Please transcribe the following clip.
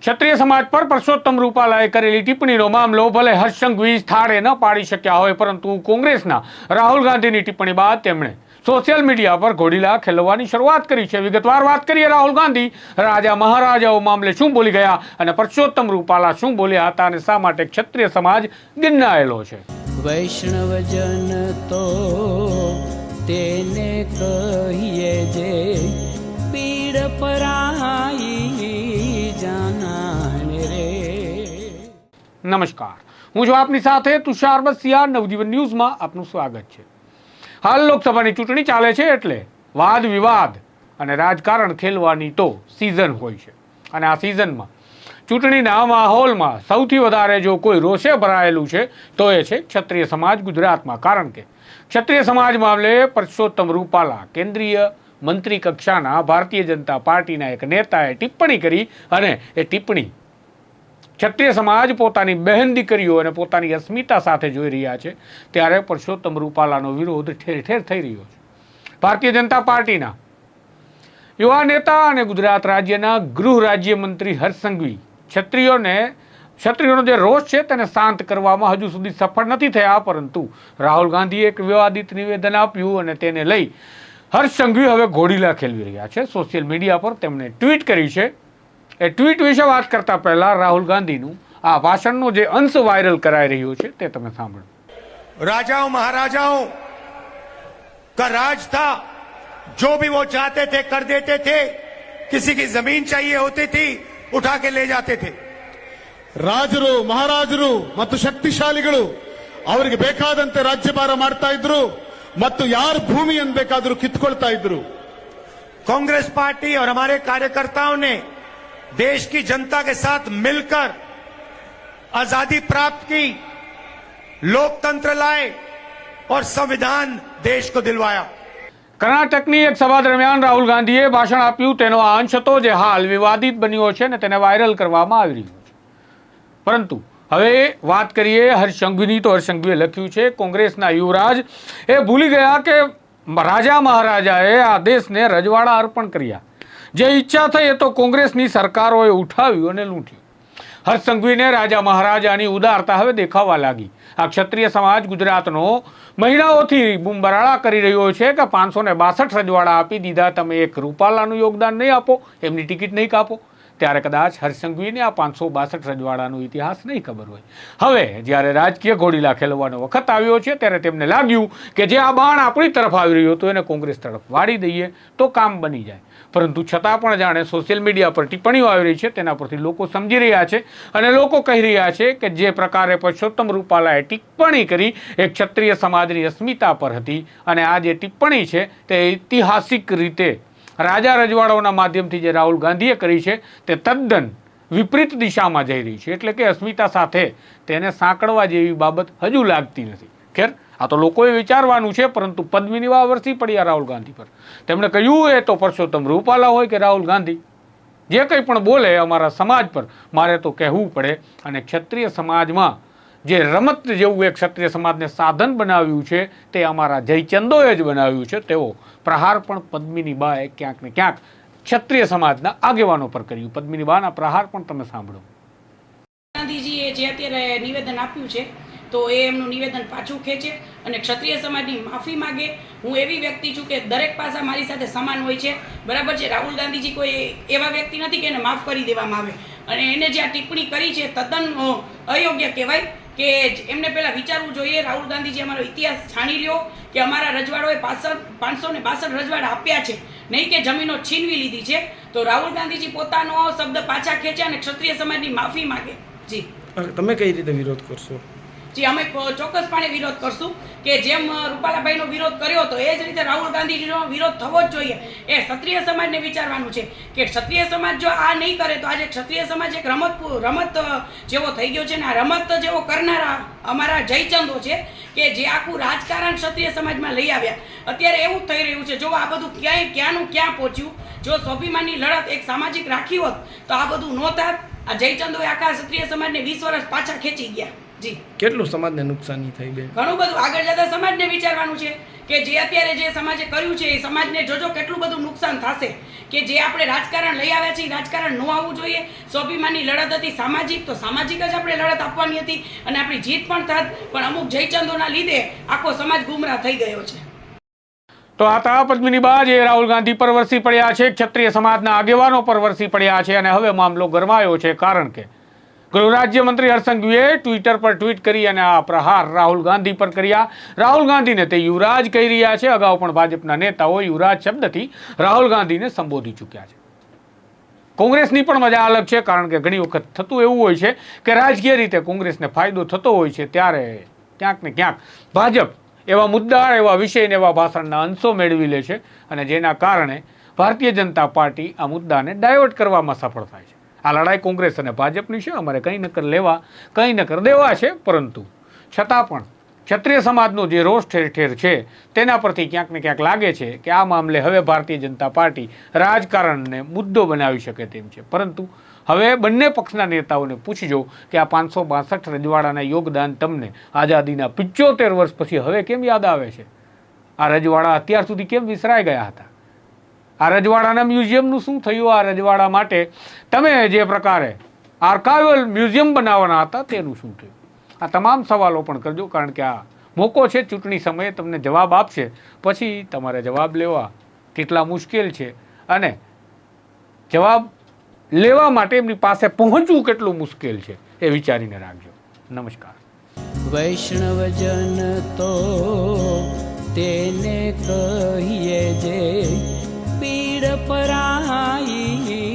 ક્ષત્રિય સમાજ પર પરસોત્તમ રૂપાલાએ કરેલી ટિપ્પણીનો મામલો ભલે હર્ષ સંઘવી સ્થાળે ન પાડી શક્યા હોય, પરંતુ કોંગ્રેસના રાહુલ ગાંધીની ટિપ્પણી બાદ તેમણે સોશિયલ મીડિયા પર ઘોડીલા ખેલવાની શરૂઆત કરી છે. વિગતવાર વાત કરીએ રાહુલ ગાંધી. રાજા મહારાજાઓ મામલે શું બોલી ગયા અને પરસોત્તમ રૂપાલા શું બોલ્યા હતા અને શા માટે ક્ષત્રિય સમાજ ગિન્નાયેલો છે? વૈષ્ણવજન તો તેને કહીએ જે નમસ્કાર. હું છું આપની સાથે તુષાર બસિયા. નવજીવન ન્યૂઝમાં આપનું સ્વાગત છે. હાલ લોકસભાની ચૂંટણી ચાલે છે એટલે વાદ વિવાદ અને રાજકારણ ખેલવાની તો સિઝન હોય છે. અને આ સિઝનમાં ચૂંટણીના માહોલમાં સૌથી વધારે જો કોઈ રોષે ભરાયેલું છે, તો એ છે ક્ષત્રિય સમાજ ગુજરાતમાં. કારણ કે ક્ષત્રિય સમાજ મામલે પરસોત્તમ રૂપાલા કેન્દ્રીય મંત્રી કક્ષાના ભારતીય જનતા પાર્ટીના એક નેતાએ ટિપ્પણી કરી અને એ ટિપ્પણી ક્ષત્રિય સમાજ પોતાની બહેન દીકરીઓ અને પોતાની અસ્મિતા સાથે જોઈ રહ્યા છે, ત્યારે પરસોત્તમ રૂપાલાનો વિરોધ ઠેર ઠેર થઈ રહ્યો છે. ભારતીય જનતા પાર્ટીના યુવા નેતા અને ગુજરાત રાજ્યના ગૃહ રાજ્યમંત્રી હર્ષ સંઘવી ક્ષત્રિયોને, ક્ષત્રિયોનો જે રોષ છે તેને શાંત કરવામાં હજુ સુધી સફળ નથી થયા, પરંતુ રાહુલ ગાંધીએ એક વિવાદિત નિવેદન આપ્યું અને તેને લઈ હર્ષ સંઘવી હવે ઘોડીલા ખેલવી રહ્યા છે. સોશિયલ મીડિયા પર તેમણે ટ્વીટ કરી છે એ ટ્વીટ વિશે વાત કરતા પહેલા રાહુલ ગાંધીનું આ ભાષણનો જે અંશ વાયરલ કરાઈ રહ્યો છે તે તમે સાંભળો राजाओं महाराजाओं का राज था जो भी वो चाहते थे कर देते थे किसी की जमीन चाहिए होती थी उठा के ले जाते थे ರಾಜರು ಮಹಾರಾಜರು ಮತ್ತು ಶಕ್ತಿಶಾಲಿಗಳು ಅವರಿಗೆ ಬೇಕಾದಂತೆ ರಾಜ್ಯಭಾರ ಮಾಡ್ತಾ ಇದ್ರು ಮತ್ತು ಯಾರು ಭೂಮಿಯನ್ನು ಬೇಕಾದರೂ ಕಿತ್ಕೊಳ್ತಾ ಇದ್ರು कांग्रेस पार्टी और हमारे कार्यकर्ताओं ने देश की जनता के साथ मिलकर आजादी प्राप्त की लोकतंत्र लाए और संविधान देश को दिलवाया કર્ણાટકની એક સભા દરમિયાન રાહુલ ગાંધીએ ભાષણ આપ્યું તેનો આ અંશ હતો જે હાલ વિવાદિત બન્યો છે અને તેને વાયરલ કરવામાં આવી રહ્યું છે પરંતુ હવે વાત કરીએ હર્ષ સંઘવીની તો હર્ષ સંઘવીએ લખ્યું છે કોંગ્રેસના યુવરાજ એ ભૂલી ગયા કે રાજા મહારાજાએ આ દેશને રજવાડા અર્પણ કર્યા જે ઈચ્છા થઈ એ તો કોંગ્રેસની સરકારોએ ઉઠાવ્યું અને લૂંટ્યું. હર્ષ સંઘવીને રાજા મહારાજાની ઉદારતા હવે દેખાવા લાગી. આ ક્ષત્રિય સમાજ ગુજરાતનો મહિનાઓથી બુમબરાળા કરી રહ્યો છે કે પાંચસો ને બાસઠ રજવાડા આપી દીધા, તમે એક રૂપાલાનું યોગદાન નહીં આપો, એમની ટિકિટ નહીં કાપો. ત્યારે કદાચ હર્ષ સંઘવીને આ પાંચસો બાસઠ રજવાડાનો ઇતિહાસ નહીં ખબર હોય. હવે જ્યારે રાજકીય ઘોડીલા ખેલવાનો વખત આવ્યો છે, ત્યારે તેમને લાગ્યું કે જે આ બાણ આપણી તરફ આવી રહ્યું હતું, એને કોંગ્રેસ તરફ વાળી દઈએ તો કામ બની જાય. પરંતુ છતાં પણ જાણે સોશિયલ મીડિયા પર ટિપ્પણીઓ આવી રહી છે, તેના પરથી લોકો સમજી રહ્યા છે અને લોકો કહી રહ્યા છે કે જે પ્રકારે પુરુષોત્તમ રૂપાલાએ ટિપ્પણી કરી એ ક્ષત્રિય સમાજની અસ્મિતા પર હતી. અને આ જે ટિપ્પણી છે, તે ઐતિહાસિક રીતે રાજા રજવાડાઓના માધ્યમથી જે રાહુલ ગાંધીએ કરી છે, તે તદ્દન વિપરીત દિશામાં જઈ રહી છે. એટલે કે અસ્મિતા સાથે તેને સાંકળવા જેવી બાબત હજુ લાગતી નથી. ખેર આ તો લોકોએ વિચારવાનું છે, પરંતુ પદ્મિની વાવરથી પડ્યા રાહુલ ગાંધી પર. તેમણે કહ્યું એ તો પરસોત્તમ રૂપાલા હોય કે રાહુલ ગાંધી. જે કંઈ પણ બોલે અમારા સમાજ પર, મારે તો કહેવું પડે, અને ક્ષત્રિય સમાજમાં જે રમત જેવું એક ક્ષત્રિય સમાજને સાધન બનાવ્યું છે, તે અમારા જયચંદોએ જ બનાવ્યું છે. તેવો પ્રહાર પણ પદ્મિની બાએ ક્યાંક ને ક્યાંક ક્ષત્રિય સમાજના આગેવાનો પર કર્યું. પદ્મિની બાના પ્રહાર પણ તમે સાંભળો. ગાંધીજીએ જે અત્યારે નિવેદન આપ્યું છે તો એ એમનું નિવેદન પાછું ખેંચે અને ક્ષત્રિય સમાજની માફી માગે. હું એવી વ્યક્તિ છું કે દરેક પાસા મારી સાથે સમાન હોય છે. બરાબર છે, રાહુલ ગાંધીજી કોઈ એવા વ્યક્તિ નથી કે એને માફ કરી દેવામાં આવે. અને એને જે આ ટિપ્પણી કરી છે, તદ્દન અયોગ્ય કહેવાય કે એમને પહેલાં વિચારવું જોઈએ. રાહુલ ગાંધીજી અમારો ઇતિહાસ જાણી લ્યો કે અમારા રજવાડોએ પાસઠ, પાંચસો ને બાસઠ રજવાડા આપ્યા છે. નહીં કે જમીનો છીનવી લીધી છે. તો રાહુલ ગાંધીજી પોતાનો શબ્દ પાછા ખેંચે અને ક્ષત્રિય સમાજની માફી માગે. જી. તમે કઈ રીતે વિરોધ કરશો? જી અમે ચોક્કસપણે વિરોધ કરશું કે જેમ રૂપાલાભાઈનો વિરોધ કર્યો હતો એ જ રીતે રાહુલ ગાંધીજીનો વિરોધ થવો જ જોઈએ. એ ક્ષત્રિય સમાજને વિચારવાનું છે કે ક્ષત્રિય સમાજ જો આ નહીં કરે તો આજે ક્ષત્રિય સમાજ એક રમત રમત જેવો થઈ ગયો છે ને આ રમત જેવો કરનારા અમારા જયચંદો છે કે જે આખું રાજકારણ ક્ષત્રિય સમાજમાં લઈ આવ્યા. અત્યારે એવું થઈ રહ્યું છે. જો આ બધું ક્યાંય, ક્યાંનું ક્યાં પહોંચ્યું? જો સ્વાભિમાનની લડત એક સામાજિક રાખી હોત તો આ બધું નહોતા. આ જયચંદોએ આખા ક્ષત્રિય સમાજને વીસ વર્ષ પાછા ખેંચી ગયા. જી. કેટલું સમાજને નુકસાની થઈ બેન? ઘણું બધું. આગળ જતા સમાજને વિચારવાનું છે કે જે અત્યારે જે સમાજે કર્યું છે એ સમાજને જોજો કેટલું બધું નુકસાન થશે. કે જે આપણે રાજકારણ લઈ આવ્યા છીએ રાજકારણ ન આવવું જોઈએ. સ્વાભિમાનની લડત હતી સામાજિક તો સામાજિક જ આપણે લડત આપવાની હતી અને આપણી જીત પણ થાત. પણ અમુક જયચંદોના લીધે આખો સમાજ ગુમરાહ થઈ ગયો છે. તો આ તા પદ્મિની બા જે રાહુલ ગાંધી પર વરસી પડ્યા છે ક્ષત્રિય સમાજના આગેવાનો પર વરસી પડ્યા છે અને હવે મામલો ગરમાયો છે. કારણ કે ગૃહ રાજ્યમંત્રી હર્ષંઘવીએ ટ્વિટર પર ટ્વીટ કરી અને આ પ્રહાર રાહુલ ગાંધી પર કર્યા. રાહુલ ગાંધીને તે યુવરાજ કહી રહ્યા છે. અગાઉ પણ ભાજપના નેતાઓ યુવરાજ શબ્દથી રાહુલ ગાંધીને સંબોધી ચૂક્યા છે. કોંગ્રેસની પણ મજા અલગ છે, કારણ કે ઘણી વખત થતું એવું હોય છે કે રાજકીય રીતે કોંગ્રેસને ફાયદો થતો હોય છે, ત્યારે ક્યાંક ને ક્યાંક ભાજપ એવા મુદ્દા એવા વિષય એવા ભાષણના અંશો મેળવી લે છે અને જેના કારણે ભારતીય જનતા પાર્ટી આ મુદ્દાને ડાયવર્ટ કરવામાં સફળ થાય છે. આ લડાઈ કોંગ્રેસ અને ભાજપની છે, અમારે કંઈ નકર લેવા, કંઈ નકર દેવા છે, પરંતુ છતાં પણ ક્ષત્રિય સમાજનો જે રોષ ઠેર ઠેર છે, તેના પરથી ક્યાંક ને ક્યાંક લાગે છે કે આ મામલે હવે ભારતીય જનતા પાર્ટી રાજકારણને મુદ્દો બનાવી શકે તેમ છે. પરંતુ હવે બંને પક્ષના નેતાઓને પૂછજો કે આ પાંચસો બાસઠ રજવાડાના યોગદાન તમને આઝાદીના પિચોતેર વર્ષ પછી હવે કેમ યાદ આવે છે? આ રજવાડા અત્યાર સુધી કેમ વિસરાઈ ગયા હતા? આ રજવાડાના મ્યુઝિયમનું શું થયું આ રજવાડા માટે? તમે જે પ્રકારે આર્કાઇવલ મ્યુઝિયમ બનાવવાના હતા તેનું શું થયું? આ તમામ સવાલો પણ કરજો, કારણ કે આ મોકો છે, ચૂંટણી સમયે તમને જવાબ આપશે. પછી તમારે જવાબ લેવા કેટલા મુશ્કેલ છે અને જવાબ લેવા માટે એમની પાસે પહોંચવું કેટલું મુશ્કેલ છે એ વિચારીને રાખજો. નમસ્કાર. વૈષ્ણવજન તો તેને કહીએ જે પીડ પરાઈ